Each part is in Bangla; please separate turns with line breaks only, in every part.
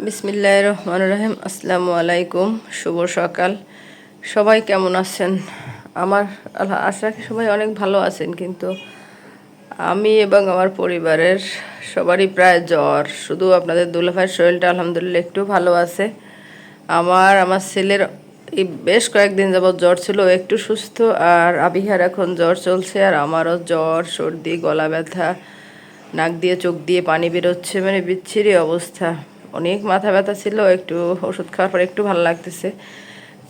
বিসমিল্লাহ রহমান রহিম আসসালামু আলাইকুম, শুভ সকাল। সবাই কেমন আছেন? আমার আল্লাহ, আশা রাখি সবাই অনেক ভালো আছেন, কিন্তু আমি এবং আমার পরিবারের সবারই প্রায় জ্বর। শুধু আপনাদের দুলাভাইয়ের শরীরটা আলহামদুলিল্লাহ একটু ভালো আছে। আমার আমার ছেলের এই বেশ কয়েকদিন যাবৎ জ্বর ছিল একটু সুস্থ, আর আবিহার এখন জ্বর চলছে, আর আমারও জ্বর, সর্দি, গলা ব্যথা, নাক দিয়ে চোখ দিয়ে পানি বেরোচ্ছে মানে বিচ্ছিরি অবস্থা। অনেক মাথা ব্যথা ছিল, একটু ওষুধ খাওয়ার পর একটু ভালো লাগতেছে।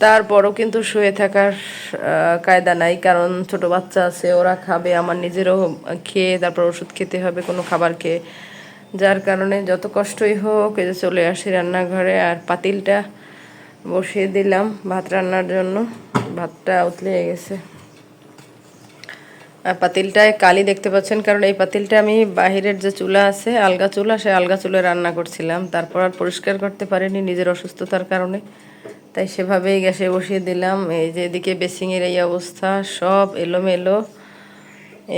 তারপরও কিন্তু শুয়ে থাকার কায়দা নাই, কারণ ছোট বাচ্চা আছে, ওরা খাবে, আমার নিজেরও খেয়ে তারপর ওষুধ খেতে হবে, কোনো খাবার খেয়ে। যার কারণে যত কষ্টই হোক, এই যে চলে আসি রান্নাঘরে, আর পাতিলটা বসিয়ে দিলাম ভাত রান্নার জন্য। ভাতটা উতলে গেছে। পাতিলটায় কালি দেখতে পাচ্ছেন, কারণ এই পাতিলটা আমি বাহিরের যে চুলা আছে, আলগা চুলা সে আলগা চুলায় রান্না করছিলাম। তারপর আর পরিষ্কার করতে পারিনি নিজের অসুস্থতার কারণে। তাই সেভাবেই গ্যাসে বসিয়ে দিলাম। এই যে এদিকে বেসিংয়ের এই অবস্থা, সব এলোমেলো।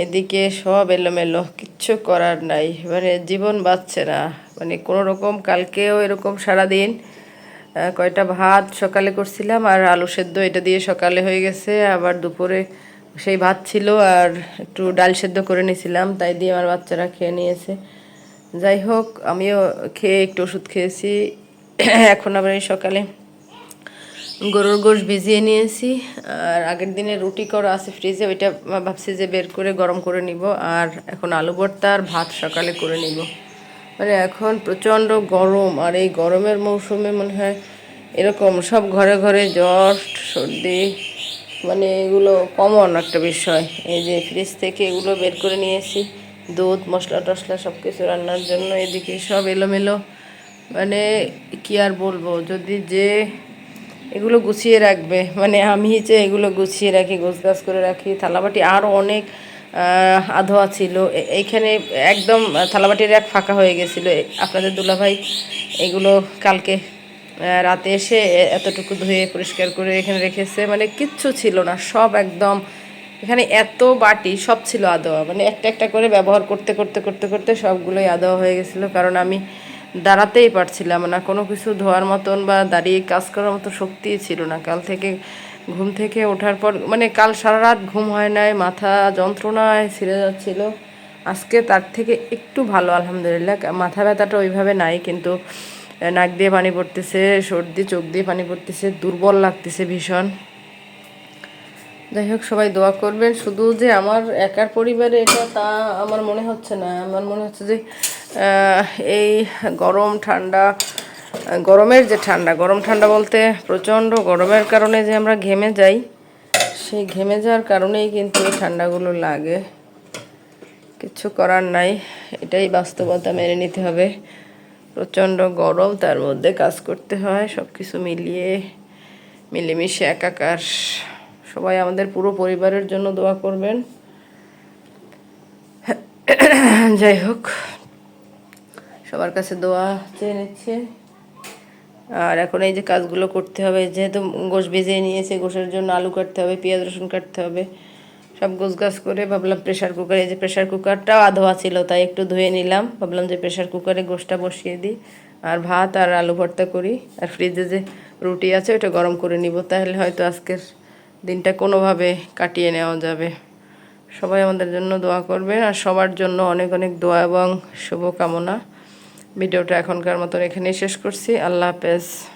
এদিকে সব এলোমেলো, কিচ্ছু করার নাই। মানে জীবন বাঁচছে না। মানে কোনো রকম কালকেও এরকম সারাদিন কয়টা ভাত সকালে করছিলাম, আর আলু সেদ্ধ এটা দিয়ে সকালে হয়ে গেছে। আবার দুপুরে সেই ভাত ছিল আর একটু ডাল সেদ্ধ করে নিয়েছিলাম, তাই দিয়ে আমার বাচ্চারা খেয়ে নিয়েছে। যাই হোক, আমিও খেয়ে একটু ওষুধ খেয়েছি। এখন আবার এই সকালে গরুর গোশ ভিজিয়ে নিয়েছি। আর আগের দিনে রুটি করা আছে ফ্রিজে ওইটা ভাবছি যে বের করে গরম করে নিব। আর এখন আলু ভর্তা আর ভাত সকালে করে নিব। মানে এখন প্রচণ্ড গরম, আর এই গরমের মৌসুমে মনে হয় এরকম সব ঘরে ঘরে জ্বর, সর্দি মানে এগুলো কমন একটা বিষয়। এই যে ফ্রিজ থেকে এগুলো বের করে নিয়েছি, দুধ, মশলা টশলা সব কিছু রান্নার জন্য এদিকে সব এলোমেলো। মানে কি আর বলব, যদি যে এগুলো গুছিয়ে রাখবে মানে আমি যে এগুলো গুছিয়ে রাখি, গোছগাছ করে রাখি, থালাবাটি আরও অনেক আধোয়া ছিল এইখানে একদম থালাবাটির এক ফাঁকা হয়ে গেছিল। আপনাদের দুলাভাই, এগুলো কালকে রাতে এসে এতটুকু ধুয়ে পরিষ্কার করে এখানে রেখেছে। মানে কিচ্ছু ছিল না, সব একদম এখানে এত বাটি, সব ছিল আদোয়া। মানে একটা একটা করে ব্যবহার করতে করতে করতে করতে সবগুলোই আদোয়া হয়ে গেছিল। কারণ আমি দাঁড়াতেই পারছিলাম না। কোনো কিছু ধোয়ার মতন বা দাঁড়িয়ে কাজ করার মতো শক্তিই ছিল না। কাল থেকে ঘুম থেকে ওঠার পর মানে কাল সারা রাত ঘুম হয় নাই, মাথা যন্ত্রণায় ছিঁড়ে যাচ্ছিল। আজকে তার থেকে একটু ভালো, আলহামদুলিল্লাহ। মাথা ব্যথাটা ওইভাবে নাই, কিন্তু নাক দিয়ে পানি পড়তেছে, সর্দি, চোখ দিয়ে পানি পড়তেছে, দুর্বল লাগতেছে ভীষণ। যাই হোক, সবাই দোয়া করবেন। শুধু যে আমার একার পরিবারে এটা, তা আমার মনে হচ্ছে না। আমার মনে হচ্ছে যে এই গরম, ঠান্ডা, গরমের যে ঠান্ডা, গরম ঠান্ডা বলতে প্রচণ্ড গরমের কারণে যে আমরা ঘেমে যাই, সেই ঘেমে যাওয়ার কারণেই কিন্তু এই ঠান্ডাগুলো লাগে। কিছু করার নাই। এটাই বাস্তবতা মেনে নিতে হবে। প্রচণ্ড গরম, তার মধ্যে কাজ করতে হয় সব কিছু মিলিয়ে মিলেমিশে একাকার। সবাই আমাদের পুরো পরিবারের জন্য দোয়া করবেন। যাই হোক, সবার কাছে দোয়া চেয়ে নিচ্ছে। আর এখন এই যে কাজগুলো করতে হবে, যেহেতু গোশ ভেজে নিয়েছে, গোশের জন্য আলু কাটতে হবে, পেঁয়াজ রসুন কাটতে হবে সব গোছ গাছ করে ভাবলাম প্রেশার কুকারে যে প্রেশার কুকারটাও আধোয়া ছিল তাই একটু ধুয়ে নিলাম। ভাবলাম যে প্রেশার কুকারে গোশটা বসিয়ে দিই। আর ভাত আর আলু ভর্তা করি। আর ফ্রিজে যে রুটি আছে, ওটা গরম করে নিব। তাহলে হয়তো আজকের দিনটা কোনোভাবে কাটিয়ে নেওয়া যাবে। সবাই আমাদের জন্য দোয়া করবেন। আর সবার জন্য অনেক অনেক দোয়া এবং শুভকামনা। ভিডিওটা এখনকার মতন এখানেই শেষ করছি। আল্লাহ হাফেজ।